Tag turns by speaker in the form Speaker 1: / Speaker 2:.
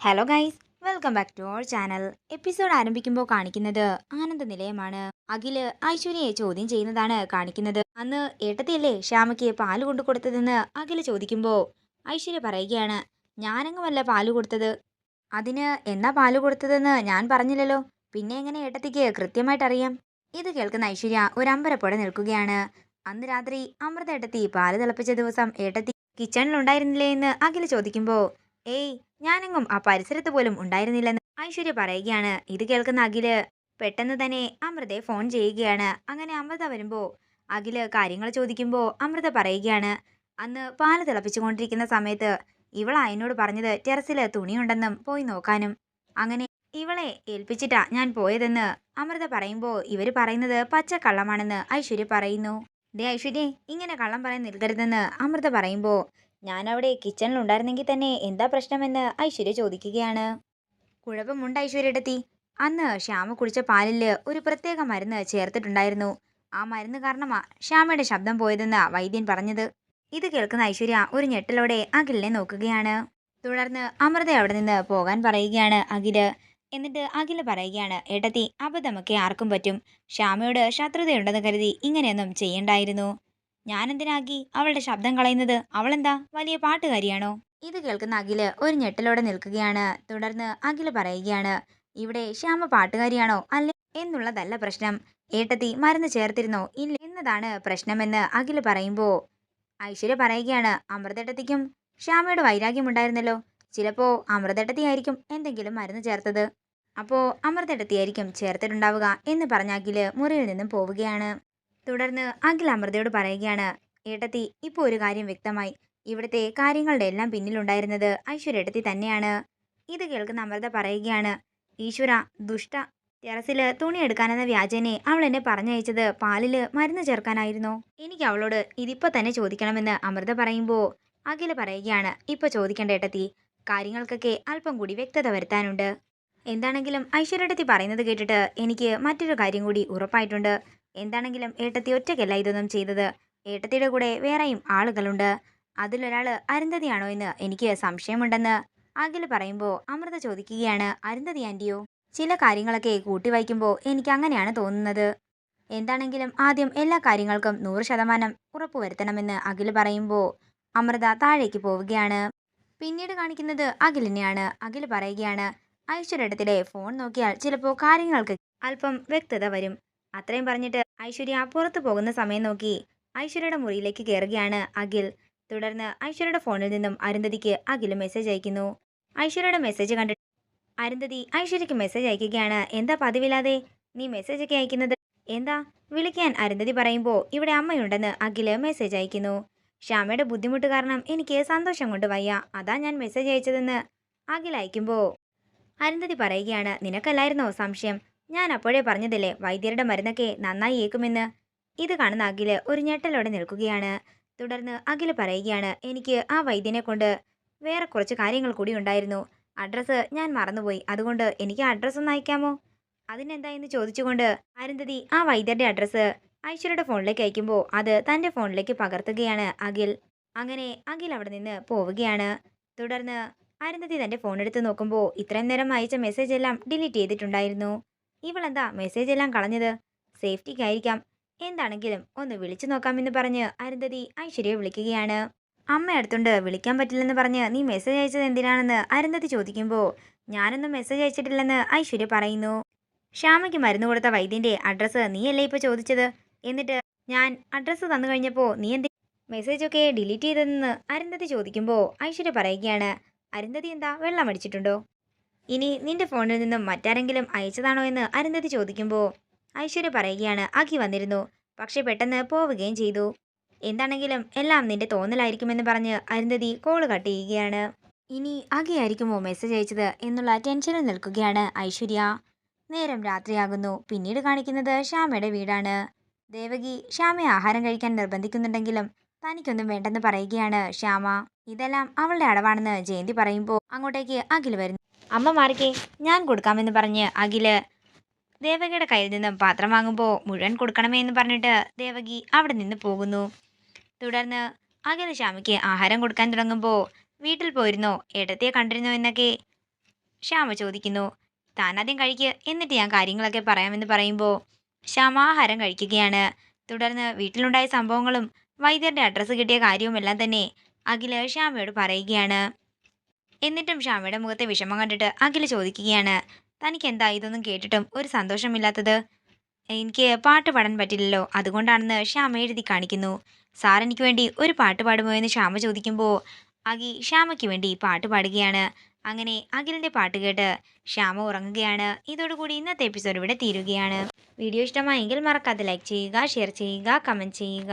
Speaker 1: Hello guys welcome back to our channel episode ആരംഭിക്കുമ്പോൾ കാണിക്കുന്നത് ആനന്ദ നിലയമാണ്. അഖിൽ ഐശ്വര്യയെ ചോദ്യം ചെയ്യുന്നതാണ് കാണിക്കുന്നത്. അന്ന് ഏട്ടത്തിയല്ലേ ശ്യാമയ്ക്ക് പാൽ കൊണ്ടു കൊടുത്തതെന്ന് അഖിൽ ചോദിക്കുമ്പോൾ ഐശ്വര്യ പറയുകയാണ് ഞാനങ്ങുമല്ല പാൽ കൊടുത്തത്? അതിന് എന്നാ പാൽ കൊടുത്തതെന്ന് ഞാൻ പറഞ്ഞില്ലല്ലോ. പിന്നെ എങ്ങനെ ഏട്ടത്തിക്ക് കൃത്യമായിട്ട് അറിയാം? ഇത് കേൾക്കുന്ന ഐശ്വര്യ ഒരു അമ്പരപ്പോടെ നിൽക്കുകയാണ്. അന്ന് രാത്രി അമൃത ഏട്ടത്തി പാൽ തിളപ്പിച്ച ദിവസം ഏട്ടത്തി കിച്ചണിലുണ്ടായിരുന്നില്ലേ എന്ന് അഖിൽ ചോദിക്കുമ്പോൾ ഏയ് ഞാനെങ്ങും ആ പരിസരത്ത് പോലും ഉണ്ടായിരുന്നില്ലെന്ന് ഐശ്വര്യ പറയുകയാണ്. ഇത് കേൾക്കുന്ന അഖിൽ പെട്ടെന്ന് തന്നെ അമൃതയെ ഫോൺ ചെയ്യുകയാണ്. അങ്ങനെ അമൃത വരുമ്പോൾ അഖിൽ കാര്യങ്ങൾ ചോദിക്കുമ്പോൾ അമൃത പറയുകയാണ് അന്ന് പാൽ തിളപ്പിച്ചുകൊണ്ടിരിക്കുന്ന സമയത്ത് ഇവളാ എന്നോട് പറഞ്ഞത് ടെറസിൽ തുണിയുണ്ടെന്നും പോയി നോക്കാനും. അങ്ങനെ ഇവളെ ഏൽപ്പിച്ചിട്ടാ ഞാൻ പോയതെന്ന് അമൃത പറയുമ്പോൾ ഇവർ പറയുന്നത് പച്ച കള്ളമാണെന്ന് ഐശ്വര്യ പറയുന്നു. ദേ ഐശ്വര്യ ഇങ്ങനെ കള്ളം പറയാൻ നിൽക്കരുതെന്ന് അമൃത പറയുമ്പോൾ കിച്ചണിൽ ഉണ്ടായിരുന്നെങ്കിൽ തന്നെ എന്താ പ്രശ്നമെന്ന് ഐശ്വര്യ ചോദിക്കുകയാണ്. കുഴപ്പമുണ്ട് ഐശ്വര്യടത്തി അന്ന് ശ്യാമ കുടിച്ച പാലിൽ ഒരു പ്രത്യേക മരുന്ന് ചേർത്തിട്ടുണ്ടായിരുന്നു. ആ മരുന്ന് കാരണമാ ശ്യാമയുടെ ശബ്ദം പോയതെന്ന് വൈദ്യൻ പറഞ്ഞത്. ഇത് കേൾക്കുന്ന ഐശ്വര്യ ഒരു ഞെട്ടലോടെ അഖിലിനെ നോക്കുകയാണ്. തുടർന്ന് അമൃത അവിടെ നിന്ന് പോകാൻ പറയുകയാണ് അഖിൽ. എന്നിട്ട് അഖിൽ പറയുകയാണ് ഏട്ടത്തി അബദ്ധമൊക്കെ ആർക്കും പറ്റും. ശ്യാമയോട് ശത്രുതയുണ്ടെന്ന് കരുതി ഇങ്ങനെയൊന്നും ചെയ്യണ്ടായിരുന്നു. ഞാനെന്തിനാക്കി അവളുടെ ശബ്ദം കളയുന്നത്? അവളെന്താ? വലിയ പാട്ടുകാരിയാണോ? ഇത് കേൾക്കുന്ന അഖിൽ ഒരു ഞെട്ടലോടെ നിൽക്കുകയാണ്. തുടർന്ന് അഖിൽ പറയുകയാണ് ഇവിടെ ശ്യാമ പാട്ടുകാരിയാണോ? അല്ലെ? എന്നുള്ളതല്ല പ്രശ്നം. ഏട്ടത്തി മരുന്ന് ചേർത്തിരുന്നോ? ഇല്ല. എന്നതാണ് പ്രശ്നമെന്ന് അഖിൽ പറയുമ്പോൾ ഐശ്വര്യ പറയുകയാണ് അമൃതേട്ടത്തിക്കും ശ്യാമയുടെ വൈരാഗ്യമുണ്ടായിരുന്നല്ലോ ചിലപ്പോൾ അമൃതേട്ടത്തിയായിരിക്കും എന്തെങ്കിലും മരുന്ന് ചേർത്തത്. അപ്പോൾ അമൃതേട്ടത്തിയായിരിക്കും ചേർത്തിട്ടുണ്ടാവുക എന്ന് പറഞ്ഞ അഖിൽ മുറിയിൽ നിന്നും പോവുകയാണ്. തുടർന്ന് അഖിൽ അമൃതയോട് പറയുകയാണ് ഏട്ടത്തി ഇപ്പോൾ ഒരു കാര്യം വ്യക്തമായി. ഇവിടുത്തെ കാര്യങ്ങളുടെ എല്ലാം പിന്നിലുണ്ടായിരുന്നത് ഐശ്വര്യേട്ടത്തി തന്നെയാണ്. ഇത് കേൾക്കുന്ന അമൃത പറയുകയാണ് ഈശ്വര ദുഷ്ട ടെറസിൽ തുണി എടുക്കാനെന്ന വ്യാജനെ അവൾ എന്നെ പറഞ്ഞയച്ചത് പാലിൽ മരുന്ന് ചേർക്കാനായിരുന്നു. എനിക്ക് അവളോട് ഇതിപ്പോൾ തന്നെ ചോദിക്കണമെന്ന് അമൃത പറയുമ്പോൾ അഖില പറയുകയാണ് ഇപ്പൊ ചോദിക്കേണ്ട ഏട്ടത്തി. കാര്യങ്ങൾക്കൊക്കെ അല്പം കൂടി വ്യക്തത വരുത്താനുണ്ട്. എന്താണെങ്കിലും ഐശ്വര്യടത്തി പറയുന്നത് കേട്ടിട്ട് എനിക്ക് മറ്റൊരു കാര്യം കൂടി ഉറപ്പായിട്ടുണ്ട്. എന്താണെങ്കിലും ഏട്ടത്തി ഒറ്റയ്ക്കല്ല ഇതൊന്നും ചെയ്തത്. ഏട്ടത്തിയുടെ കൂടെ വേറെയും ആളുകളുണ്ട്. അതിലൊരാൾ അരുന്ധതിയാണോ എന്ന് എനിക്ക് സംശയമുണ്ടെന്ന് അഖിൽ പറയുമ്പോൾ അമൃത ചോദിക്കുകയാണ് അരുന്ധതി ആന്റിയോ ചില കാര്യങ്ങളൊക്കെ കൂട്ടി വായിക്കുമ്പോൾ എനിക്ക് അങ്ങനെയാണ് തോന്നുന്നത്. എന്താണെങ്കിലും ആദ്യം എല്ലാ കാര്യങ്ങൾക്കും നൂറ് ശതമാനം ഉറപ്പുവരുത്തണമെന്ന് അഖിൽ പറയുമ്പോൾ അമൃത താഴേക്ക് പോവുകയാണ്. പിന്നീട് കാണിക്കുന്നത് അഖിലിനെയാണ്. അഖിൽ പറയുകയാണ് ഐശ്വര്യടത്തിലെ ഫോൺ നോക്കിയാൽ ചിലപ്പോൾ കാര്യങ്ങൾക്ക് അല്പം വ്യക്തത വരും. അത്രയും പറഞ്ഞിട്ട് ഐശ്വര്യ അപ്പുറത്ത് പോകുന്ന സമയം നോക്കി ഐശ്വര്യയുടെ മുറിയിലേക്ക് കയറുകയാണ് അഖിൽ. തുടർന്ന് ഐശ്വര്യയുടെ ഫോണിൽ നിന്നും അരുന്ധതിക്ക് അഖിൽ മെസ്സേജ് അയക്കുന്നു. ഐശ്വര്യയുടെ മെസ്സേജ് കണ്ടിട്ട് അരുന്ധതി ഐശ്വര്യക്ക് മെസ്സേജ് അയക്കുകയാണ്. എന്താ പതിവില്ലാതെ? നീ മെസ്സേജ് ഒക്കെ അയക്കുന്നത് എന്താ? വിളിക്കാൻ അരുന്ധതി പറയുമ്പോൾ ഇവിടെ അമ്മയുണ്ടെന്ന് അഖിൽ മെസ്സേജ് അയക്കുന്നു. ശ്യാമയുടെ ബുദ്ധിമുട്ട് കാരണം എനിക്ക് സന്തോഷം കൊണ്ട് വയ്യ. അതാ ഞാൻ മെസ്സേജ് അയച്ചതെന്ന് അഖിൽ അയക്കുമ്പോൾ അരുന്ധതി പറയുകയാണ്. നിനക്കല്ലായിരുന്നോ സംശയം? ഞാൻ അപ്പോഴേ പറഞ്ഞതില്ലേ വൈദ്യരുടെ മരുന്നൊക്കെ നന്നായി ഏക്കുമെന്ന് ഇത് കാണുന്ന അഖിൽ ഒരു ഞെട്ടലോടെ നിൽക്കുകയാണ്. തുടർന്ന് അഖിൽ പറയുകയാണ് എനിക്ക് ആ വൈദ്യനെ കൊണ്ട് വേറെ കുറച്ച് കാര്യങ്ങൾ കൂടി ഉണ്ടായിരുന്നു. അഡ്രസ്സ് ഞാൻ മറന്നുപോയി. അതുകൊണ്ട് എനിക്ക് അഡ്രസ്സ് ഒന്ന് അയക്കാമോ? അതിനെന്താ എന്ന് ചോദിച്ചുകൊണ്ട് അരുന്ധതി ആ വൈദ്യരുടെ അഡ്രസ്സ് ഐശ്വര്യയുടെ ഫോണിലേക്ക് അയക്കുമ്പോൾ അത് തന്റെ ഫോണിലേക്ക് പകർത്തുകയാണ് അഖിൽ. അങ്ങനെ അഖിൽ അവിടെ നിന്ന് പോവുകയാണ്. തുടർന്ന് അരുന്ധതി തന്റെ ഫോൺ എടുത്ത് നോക്കുമ്പോൾ ഇത്രയും നേരം അയച്ച മെസ്സേജ് എല്ലാം ഡിലീറ്റ് ചെയ്തിട്ടുണ്ടായിരുന്നു. ഇവളെന്താ മെസ്സേജ് എല്ലാം കളഞ്ഞത്? സേഫ്റ്റിക്കായിരിക്കാം എന്താണെങ്കിലും ഒന്ന് വിളിച്ചു നോക്കാമെന്ന് പറഞ്ഞ് അരുന്ധതി ഐശ്വര്യയെ വിളിക്കുകയാണ്. അമ്മ അടുത്തുണ്ട് വിളിക്കാൻ പറ്റില്ലെന്ന് പറഞ്ഞ് നീ മെസ്സേജ് അയച്ചത് എന്തിനാണെന്ന് അരുന്ധതി ചോദിക്കുമ്പോൾ ഞാനൊന്നും മെസ്സേജ് അയച്ചിട്ടില്ലെന്ന് ഐശ്വര്യ പറയുന്നു. ശ്യാമയ്ക്ക് മരുന്ന് കൊടുത്ത വൈദ്യന്റെ അഡ്രസ്സ് നീയല്ലേ ഇപ്പോൾ ചോദിച്ചത്? എന്നിട്ട് ഞാൻ അഡ്രസ്സ് തന്നു കഴിഞ്ഞപ്പോൾ നീ എന്തി മെസ്സേജൊക്കെ ഡിലീറ്റ് ചെയ്തതെന്ന് അരുന്ധതി ചോദിക്കുമ്പോൾ ഐശ്വര്യ പറയുകയാണ്. അരുന്ധതി എന്താ വെള്ളം അടിച്ചിട്ടുണ്ടോ? ഇനി നിന്റെ ഫോണിൽ നിന്നും മറ്റാരെങ്കിലും അയച്ചതാണോ എന്ന് അരുന്ധതി ചോദിക്കുമ്പോൾ ഐശ്വര്യ പറയുകയാണ് അഖി വന്നിരുന്നു. പക്ഷെ പെട്ടെന്ന് പോവുകയും ചെയ്തു. എന്താണെങ്കിലും എല്ലാം നിന്റെ തോന്നലായിരിക്കുമെന്ന് പറഞ്ഞ് അരുന്ധതി കോൾ കട്ട് ചെയ്യുകയാണ്. ഇനി അഖിയായിരിക്കുമോ മെസ്സേജ് അയച്ചത് എന്നുള്ള ടെൻഷനിൽ നിൽക്കുകയാണ് ഐശ്വര്യ. നേരം രാത്രിയാകുന്നു. പിന്നീട് കാണിക്കുന്നത് ശ്യാമയുടെ വീടാണ്. ദേവകി ശ്യാമയെ ആഹാരം കഴിക്കാൻ നിർബന്ധിക്കുന്നുണ്ടെങ്കിലും തനിക്കൊന്നും വേണ്ടെന്ന് പറയുകയാണ് ശ്യാമ. ഇതെല്ലാം അവളുടെ അടവാണെന്ന് ജയന്തി പറയുമ്പോൾ അങ്ങോട്ടേക്ക് അഖിൽ വരുന്നു. അമ്മ മാറിക്കേ ഞാൻ കൊടുക്കാമെന്ന് പറഞ്ഞ് അഖിൽ ദേവകിയുടെ കയ്യിൽ നിന്നും പാത്രം വാങ്ങുമ്പോൾ മുഴുവൻ കൊടുക്കണമേ എന്ന് പറഞ്ഞിട്ട് ദേവകി അവിടെ നിന്ന് പോകുന്നു. തുടർന്ന് അഖില ശ്യാമയ്ക്ക് ആഹാരം കൊടുക്കാൻ തുടങ്ങുമ്പോൾ വീട്ടിൽ പോയിരുന്നോ ഏട്ടത്തിയെ കണ്ടിരുന്നോ എന്നൊക്കെ ശ്യാമ ചോദിക്കുന്നു. താൻ ആദ്യം കഴിക്കുക എന്നിട്ട് ഞാൻ കാര്യങ്ങളൊക്കെ പറയാമെന്ന് പറയുമ്പോൾ ശ്യാമ ആഹാരം കഴിക്കുകയാണ്. തുടർന്ന് വീട്ടിലുണ്ടായ സംഭവങ്ങളും വൈദ്യരുടെ അഡ്രസ്സ് കിട്ടിയ കാര്യവുമെല്ലാം തന്നെ അഖിൽ ശ്യാമയോട് പറയുകയാണ്. എന്നിട്ടും ശ്യാമയുടെ മുഖത്തെ വിഷമം കണ്ടിട്ട് അഖിൽ ചോദിക്കുകയാണ്. തനിക്ക് എന്താ ഇതൊന്നും കേട്ടിട്ടും ഒരു സന്തോഷമില്ലാത്തത്? എനിക്ക് പാട്ട് പാടാൻ പറ്റില്ലല്ലോ. അതുകൊണ്ടാണെന്ന് ശ്യാമ എഴുതി കാണിക്കുന്നു. സാർ എനിക്ക് വേണ്ടി ഒരു പാട്ട് പാടുമോ എന്ന് ശ്യാമ ചോദിക്കുമ്പോൾ അഖി ശ്യാമയ്ക്ക് വേണ്ടി പാട്ട് പാടുകയാണ്. അങ്ങനെ അഖിലിന്റെ പാട്ട് കേട്ട് ശ്യാമ ഉറങ്ങുകയാണ്. ഇതോടുകൂടി ഇന്നത്തെ എപ്പിസോഡ് ഇവിടെ തീരുകയാണ്. വീഡിയോ ഇഷ്ടമായെങ്കിൽ മറക്കാതെ ലൈക്ക് ചെയ്യുക ഷെയർ ചെയ്യുക കമന്റ് ചെയ്യുക.